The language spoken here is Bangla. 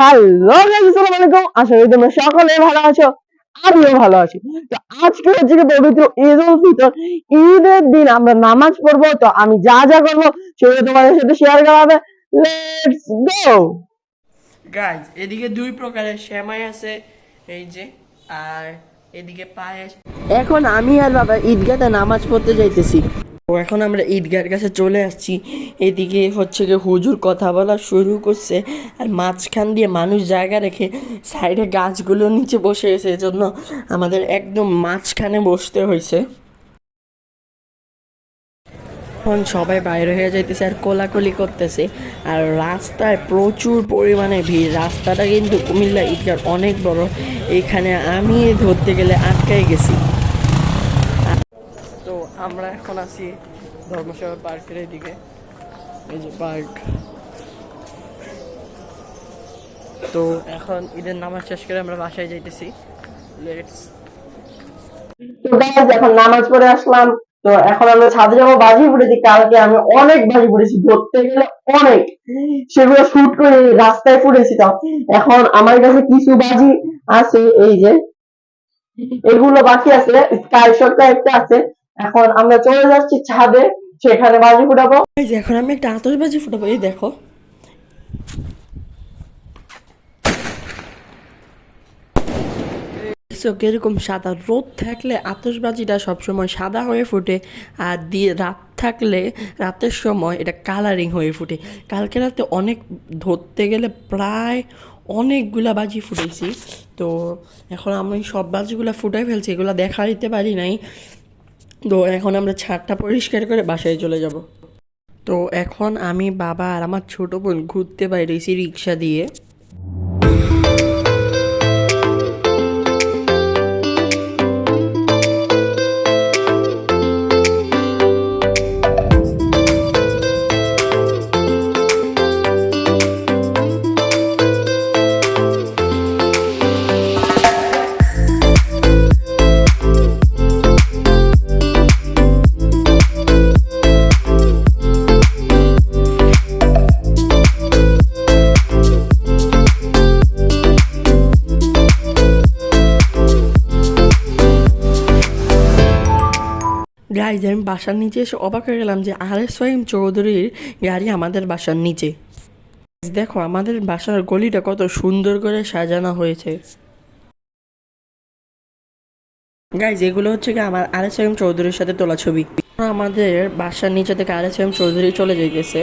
হ্যালো আসসালামু আলাইকুম আশা করি তোমরা সকলে ভালো আছো আমিও ভালো আছি। তো আজকে হচ্ছে কি পবিত্র ঈদ উল ফিতর ঈদের দিন আমরা নামাজ পড়ব তো আমি যা যা করব সেগুলো তোমাদের সাথে শেয়ার করা হবে। লেটস গো গাইজ এদিকে দুই প্রকারের সেমাই আছে এই যে আর এদিকে পায়েস। এখন আমি আর বাবা ঈদগাতে নামাজ পড়তে যাইতেছি। তো এখন আমরা ঈদগার কাছে চলে আসছি। এদিকে হচ্ছে কি হুজুর কথা বলা শুরু করছে আর মাঝখান দিয়ে মানুষ জায়গা রেখে সাইডে গাছগুলো নিচে বসে গেছে এজন্য আমাদের একদম মাঝখানে বসতে হয়েছে। এখন সবাই বাইরে হয়ে যাইতেছে আর কোলাকুলি করতেছে। আর রাস্তায় প্রচুর পরিমাণে ভিড়। রাস্তাটা কিন্তু কুমিল্লা ঈদগার অনেক বড়। এখানে আমি ধরতে গেলে আটকাই গেছি। আমরা এখন আছি ধর্মসভা পার্কের এদিকে। এই যে পার্ক। তো এখন ঈদের নামাজ শেষ করে আমরা বাসায় যাইতেছি। লেটস তো এখন নামাজ পড়ে আসলাম। তো এখন আমরা ছাদে যাব, বাজি পড়েছি কালকে আমি অনেক বাজি পড়েছি ধরতে গেলে অনেক। সেগুলো শুট করে রাস্তায় পড়েছি তো। এখন আমার কাছে কিছু বাজি আছে, এই যে। এগুলো বাকি আছে স্কাই শটটা একটা আছে। এখন আমরা চলে যাচ্ছি ছাদে, সেখানে বাজি ফুটাবো। এই যে এখন আমি একটা আতশবাজি ফুটাবো, এই দেখো। দেখছ কীরকম সাদা রোদ থাকলে আতশবাজিটা সবসময় সাদা হয়ে ফুটে, আর দিয়ে রাত থাকলে রাতের সময় এটা কালারিং হয়ে ফুটে। কালকে রাতে অনেক ধরতে গেলে প্রায় অনেকগুলা বাজি ফুটেছি। তো এখন আমি সব বাজিগুলো ফুটাই ফেলছি, এগুলো দেখা দিতে পারি নাই। তো এখন আমরা ছাদটা পরিষ্কার করে বাসায় চলে যাব। তো এখন আমি বাবা আর আমার ছোটো বোন ঘুরতে বাইরেছি রিক্সা দিয়ে। গাইজ আমি বাসার নিচে এসে অবাক হয়ে গেলাম যে আর এস ওয়াইম চৌধুরীর গাড়ি আমাদের বাসার নিচে। দেখো, আমাদের বাসার গলিটা কত সুন্দর করে সাজানো হয়েছে। গাইজ এগুলো হচ্ছে কি আমার আর এস ওয়াইম চৌধুরীর সাথে তোলা ছবি। আমাদের বাসার নিচে থেকে আর এস ওয়াইম চৌধুরী চলে যাইতেছে।